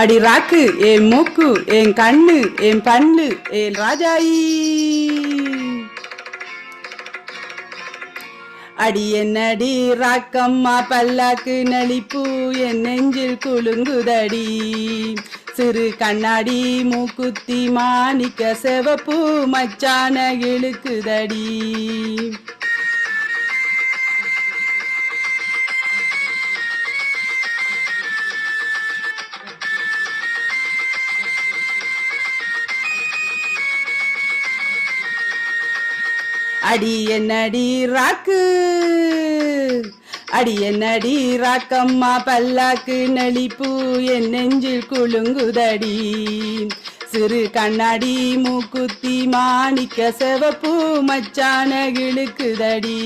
அடி ராக்கு என் மூக்கு என் கண்ணு என் பண்ணு என் ராஜாயி. அடி என்னடி ராக்கம்மா பல்லாக்கு நளிப்பு என் நெஞ்சில் குலுங்குதடி. சிறு கண்ணாடி மூக்குத்தி மாணிக்க செவப்பு மச்சான இழுக்குதடி. அடி என்னடி ராக்கு. அடி என்னடி ராக்கம்மா பல்லாக்கு நளிப்பு என் நெஞ்சில் குலுங்குதடி. சிறு கண்ணாடி மூக்குத்தி மாணிக்க செவப்பு மச்சான இழுக்குதடி.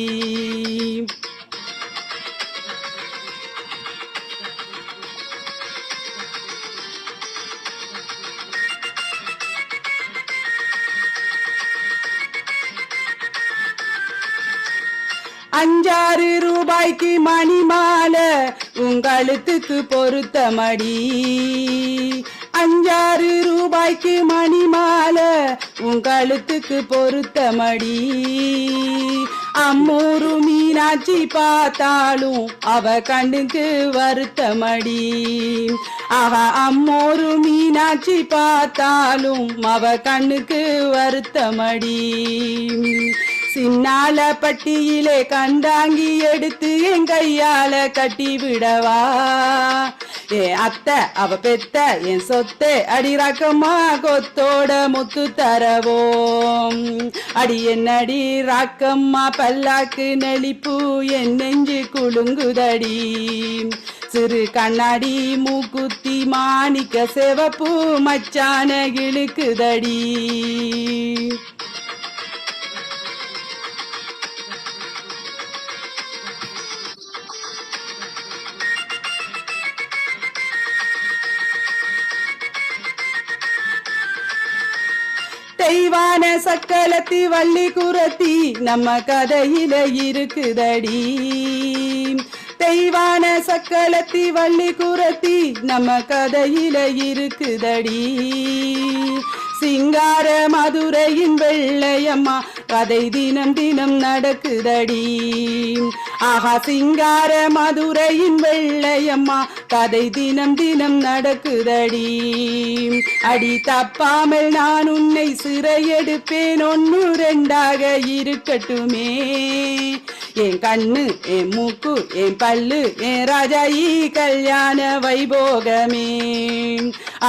அஞ்சாறு ரூபாய்க்கு மணி மாலை உங்களுத்துக்கு பொருத்தமடி. அஞ்சாறு ரூபாய்க்கு மணி மாலை உங்களுத்துக்கு பொருத்தமடி. அம்மூரு மீனாட்சி பார்த்தாலும் அவ கண்ணுக்கு வருத்த மடி அவ அம்மோரு மீனாட்சி பார்த்தாலும் அவ கண்ணுக்கு வருத்த மடி சின்னால பட்டியிலே கண்டாங்கி எடுத்து என் கையால கட்டி விடவா. ஏ அத்தை அவ பெத்த என் சொத்தே அடிராக்கமா கொத்தோட முத்து தரவோம். அடி என்னடி ராக்கம்மா பல்லாக்கு நெளிப்பு என் நெஞ்சு குலுங்குதடி. சிறு கண்ணாடி மூக்குத்தி மாணிக்க சிவப்பு மச்சான இழுக்குதடி. தெய்வான சக்கலத்தி வள்ளி குரத்தி நம்ம கதையில இருக்குதடி. தெய்வான சக்கலத்தி வள்ளி குரத்தி நம்ம கதையில இருக்குதடி. சிங்கார மதுரையின் வெள்ளையம்மா கதை தினம் தினம் நடக்குதடி. ஆஹா சிங்கார மதுரையின் வெள்ளையம்மா கதை தினம் தினம் நடக்குதடி. அடி தப்பாமல் நான் உன்னை சிறையெடுப்பேன் ஒன்னு ரெண்டாக இருக்கட்டுமே. என் கண்ணு என் மூக்கு என் பல்லு என் ராஜாயி கல்யாண வைபோகமே.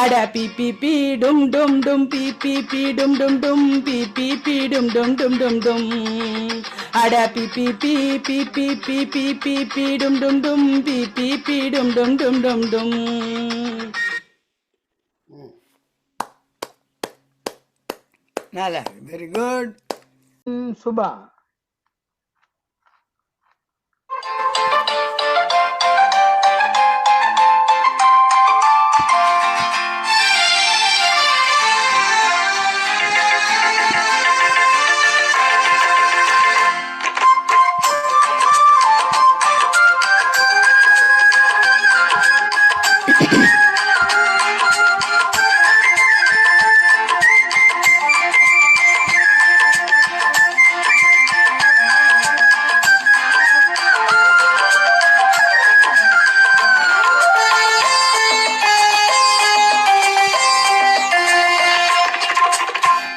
அட பி பி பி டும் டும் டும் பி பி பி டும் டும் டும் பி பி பி டும் டும் டும் டும் டும் அட பி பி பி பி பி பி பி பி பி டும் டும் டும் பி பி பி டும் டும் டும் டும் டும் நல்லா வெரி குட் சுபா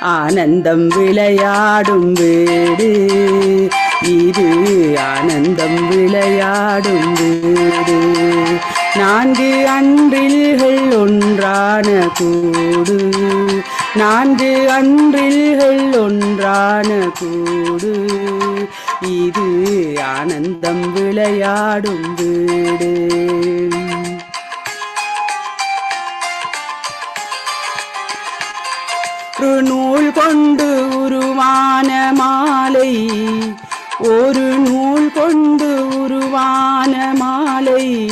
ஆனந்தம் விளையாடும் வீடு. இது ஆனந்தம் விளையாடும் வீடு. நான்கு அன்றில்கள் ஒன்றான கூடு. நான்கு அன்றில்கள் ஒன்றான கூடு. இது ஆனந்தம் விளையாடும் வீடு. நூல் கொண்டு உருவான மாலை. ஒரு நூல் கொண்டு உருவான மாலை.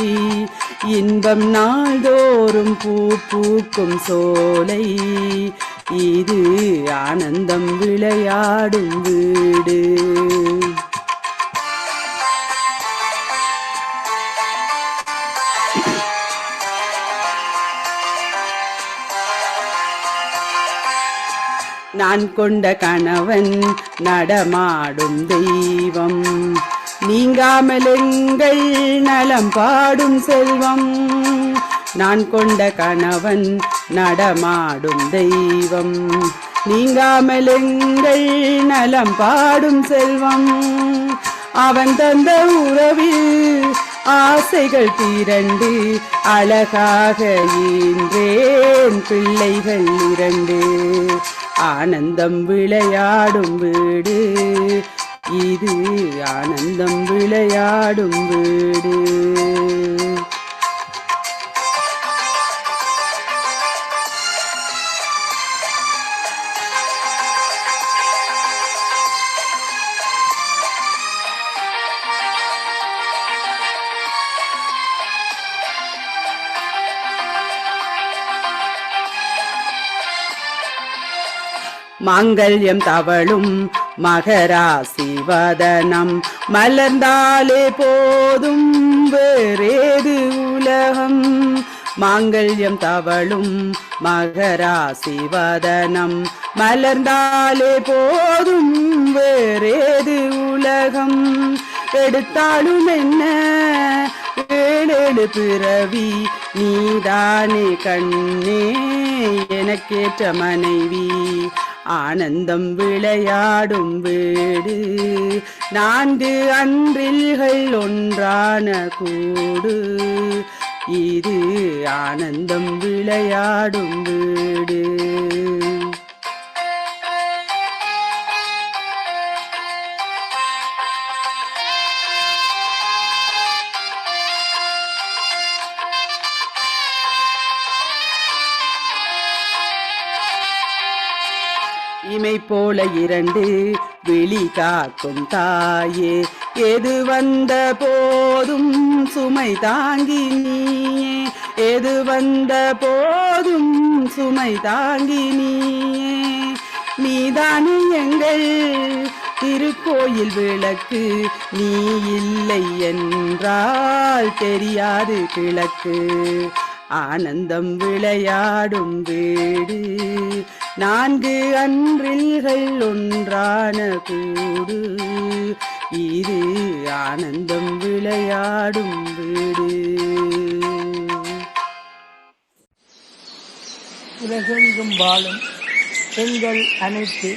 இன்பம் நாள்தோறும் பூ பூக்கும் சோலை. இது ஆனந்தம் விளையாடும் வீடு. நான் கொண்ட கணவன் நடமாடும் தெய்வம். நீங்காமலெங்கள் நலம் பாடும் செல்வம். நான் கொண்ட கணவன் நடமாடும் தெய்வம். நீங்காமலெங்கள் நலம் பாடும் செல்வம். அவன் தந்த உறவில் ஆசைகள் திரண்டு அழகாக ஈன்றேன் பிள்ளைகள் இரண்டு. ஆனந்தம் விளையாடும் வீடு இது ஆனந்தம் விளையாடும் வீடு. மாங்கல்யம் தவளும் மகராசிவதனம் மலர்ந்தாலே போதும் வேறேது உலகம். மாங்கல்யம் தவளும் மகராசிவதனம் மலர்ந்தாலே போதும் வேறேது உலகம். எடுத்தாலும் என்ன? ஏழேழு பிறவி நீதானே கண்ணே எனக்கேற்ற மனைவி. ஆனந்தம் விளையாடும் வீடு நான்கு அன்றில்கள் ஒன்றான கூடு. இது ஆனந்தம் விளையாடும் வீடு. இமை போல இரண்டு விழி காக்கும் தாயே. எது வந்த போதும் சுமை தாங்கி நீயே. எது வந்த போதும் சுமை தாங்கி நீயே. நீதானே எங்கள் திருக்கோயில் விளக்கு. நீ இல்லை என்றால் தெரியாது கிழக்கு. ஆனந்தம் விளையாடும் வீடு. நான்கு அன்றில்கள் ஒன்றான கூடு. இது ஆனந்தம் விளையாடும் வீடு. உலகெங்கும் வாழும் பெண்கள் அனைத்து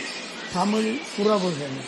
தமிழ் உறவுகள்